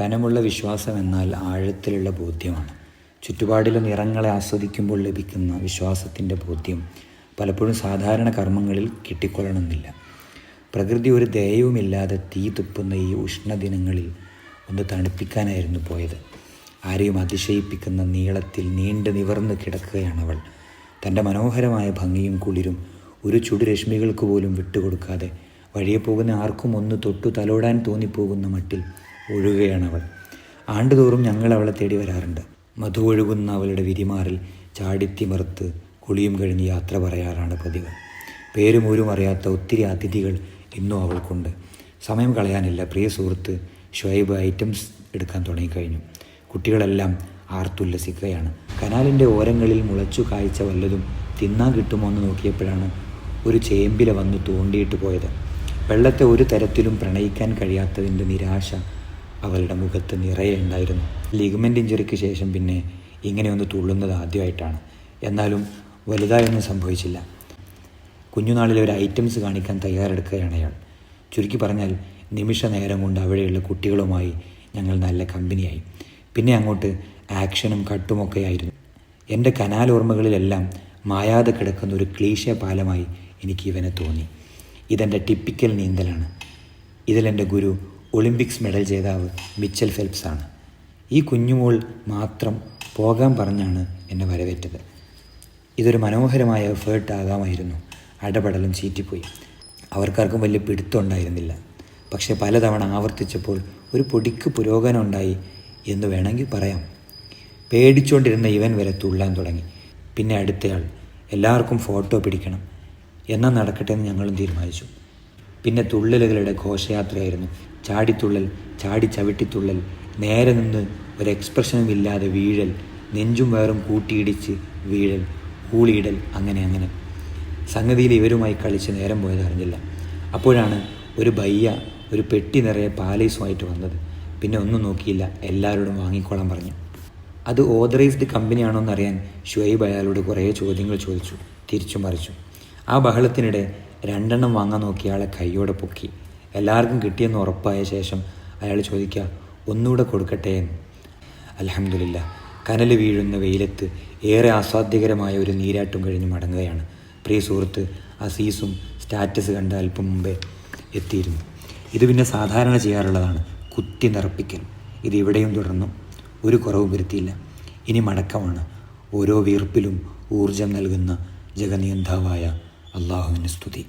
കനമുള്ള വിശ്വാസം എന്നാൽ ആഴത്തിലുള്ള ബോധ്യമാണ്. ചുറ്റുപാടിലെ നിറങ്ങളെ ആസ്വദിക്കുമ്പോൾ ലഭിക്കുന്ന വിശ്വാസത്തിന്റെ ബോധ്യം പലപ്പോഴും സാധാരണ കർമ്മങ്ങളിൽ കിട്ടിക്കൊള്ളണമെന്നില്ല. പ്രകൃതി ഒരു ദയവുമില്ലാതെ തീ തുപ്പുന്ന ഈ ഉഷ്ണദിനങ്ങളിൽ ഒന്ന് തണുപ്പിക്കാനായിരുന്നു പോയത്. ആരെയും അതിശയിപ്പിക്കുന്ന നീളത്തിൽ നീണ്ടു നിവർന്ന് അവൾ. തന്റെ മനോഹരമായ ഭംഗിയും കുളിരും ഒരു ചുടുരശ്മികൾക്ക് പോലും വിട്ടുകൊടുക്കാതെ വഴിയെ പോകുന്ന ആർക്കും ഒന്ന് തൊട്ടു തലോടാൻ തോന്നിപ്പോകുന്ന മട്ടിൽ ഒഴുകുകയാണവൾ ആണ്ടുതോറും ഞങ്ങൾ അവളെ തേടി വരാറുണ്ട്. മധു ഒഴുകുന്ന അവളുടെ വിരിമാറിൽ ചാടിത്തിമർത്ത് കുളിയും കഴിഞ്ഞ് യാത്ര പറയാറാണ് പതിവ്. പേരും ഊരും അറിയാത്ത ഒത്തിരി അതിഥികൾ ഇന്നും അവൾക്കുണ്ട്. സമയം കളയാനില്ല. പ്രിയ സുഹൃത്ത് ഷുഹൈബ് ഐറ്റംസ് എടുക്കാൻ തുടങ്ങിക്കഴിഞ്ഞു. കുട്ടികളെല്ലാം ആർത്തുല്ലസിക്കുകയാണ്. കനാലിന്റെ ഓരങ്ങളിൽ മുളച്ചു കായ്ച്ച വല്ലതും തിന്നാൻ കിട്ടുമോ എന്ന് നോക്കിയപ്പോഴാണ് ഒരു ചേമ്പില വന്ന് തോണ്ടിയിട്ട് പോയത്. വെള്ളത്തെ ഒരു തരത്തിലും പ്രണയിക്കാൻ കഴിയാത്തതിന്റെ നിരാശ അവളുടെ മുഖത്ത് നിറയെ ഉണ്ടായിരുന്നു. ലിഗമെന്റ് ഇഞ്ചുറിക്ക് ശേഷം പിന്നെ ഇങ്ങനെയൊന്ന് തുള്ളുന്നത് ആദ്യമായിട്ടാണ്. എന്നാലും വലുതായൊന്നും സംഭവിച്ചില്ല. കുഞ്ഞുനാളിലെ ഒരു ഐറ്റംസ് കാണിക്കാൻ തയ്യാറെടുക്കുകയാണ് അയാൾ. ചുരുക്കി പറഞ്ഞാൽ നിമിഷ നേരം കൊണ്ട് അവിടെയുള്ള കുട്ടികളുമായി ഞങ്ങൾ നല്ല കമ്പനിയായി. പിന്നെ അങ്ങോട്ട് ആക്ഷനും കട്ടുമൊക്കെ ആയിരുന്നു. എന്റെ കനാൽ ഓർമ്മകളിലെല്ലാം മായാതെ കിടക്കുന്ന ഒരു ക്ലീശ പാലമായി എനിക്ക് ഇവനെ തോന്നി. ഇതെന്റെ ടിപ്പിക്കൽ നീന്തലാണ്. ഇതിലെന്റെ ഗുരു ഒളിമ്പിക്സ് മെഡൽ ജേതാവ് മിച്ചൽ ഫെൽപ്സാണ്. ഈ കുഞ്ഞുമോൾ മാത്രം പോകാൻ പറഞ്ഞാണ് എന്നെ വരവേറ്റത്. ഇതൊരു മനോഹരമായ എഫേർട്ട് ആകാമായിരുന്നു. അടപടലും ചീറ്റിപ്പോയി. അവർക്കാർക്കും വലിയ പിടുത്തം ഉണ്ടായിരുന്നില്ല പക്ഷേ പലതവണ ആവർത്തിച്ചപ്പോൾ ഒരു പൊടിക്ക് പുരോഗമനം ഉണ്ടായി എന്ന് വേണമെങ്കിൽ പറയാം. പേടിച്ചുകൊണ്ടിരുന്ന ഇവൻ വരെ തുള്ളാൻ തുടങ്ങി. പിന്നെ അടുത്തയാൾ എല്ലാവർക്കും ഫോട്ടോ പിടിക്കണം. എന്നാൽ നടക്കട്ടെ എന്ന് ഞങ്ങളും തീരുമാനിച്ചു. പിന്നെ തുള്ളലുകളുടെ ഘോഷയാത്രയായിരുന്നു. ചാടിത്തുള്ളൽ ചാടി ചവിട്ടിത്തുള്ളൽ നേരെ നിന്ന് ഒരു എക്സ്പ്രഷനും ഇല്ലാതെ വീഴൽ നെഞ്ചും വയറും കൂട്ടിയിടിച്ച് വീഴൽ ഊളിയിടൽ അങ്ങനെ അങ്ങനെ. സംഗതിയിൽ ഇവരുമായി കളിച്ച് നേരം പോയത് അറിഞ്ഞില്ല. അപ്പോഴാണ് ഒരു ബയ്യ ഒരു പെട്ടി നിറയെ പാലീസുമായിട്ട് വന്നത്. പിന്നെ ഒന്നും നോക്കിയില്ല എല്ലാവരോടും വാങ്ങിക്കോളാൻ പറഞ്ഞു. അത് ഓതറൈസ്ഡ് കമ്പനിയാണോ എന്നറിയാൻ ഷുഹൈബ് അയാളോട് കുറേ ചോദ്യങ്ങൾ ചോദിച്ചു തിരിച്ചു മറിച്ചു. ആ ബഹളത്തിനിടെ രണ്ടെണ്ണം വാങ്ങാൻ നോക്കി അയാളെ കൈയോടെ പൊക്കി. എല്ലാവർക്കും കിട്ടിയെന്ന് ഉറപ്പായ ശേഷം അയാൾ ചോദിക്കുക ഒന്നുകൂടെ കൊടുക്കട്ടെ എന്ന്? അലഹമില്ല കനൽ വീഴുന്ന വെയിലത്ത് ഏറെ ആസ്വാദ്യകരമായ ഒരു നീരാട്ടും കഴിഞ്ഞ് മടങ്ങുകയാണ്. പ്രിയ സുഹൃത്ത് അസീസും സ്റ്റാറ്റസ് കണ്ട അല്പം മുമ്പേ എത്തിയിരുന്നു. ഇത് പിന്നെ സാധാരണ ചെയ്യാറുള്ളതാണ്. കുത്തി നിറപ്പിക്കൽ. ഇത് ഇവിടെയും തുടർന്നു. ഒരു കുറവും വരുത്തിയില്ല. ഇനി മടക്കമാണ്. ഓരോ വീർപ്പിലും ഊർജം നൽകുന്ന ജഗനിയന്താവായ അള്ളാഹുവിന് സ്തുതി.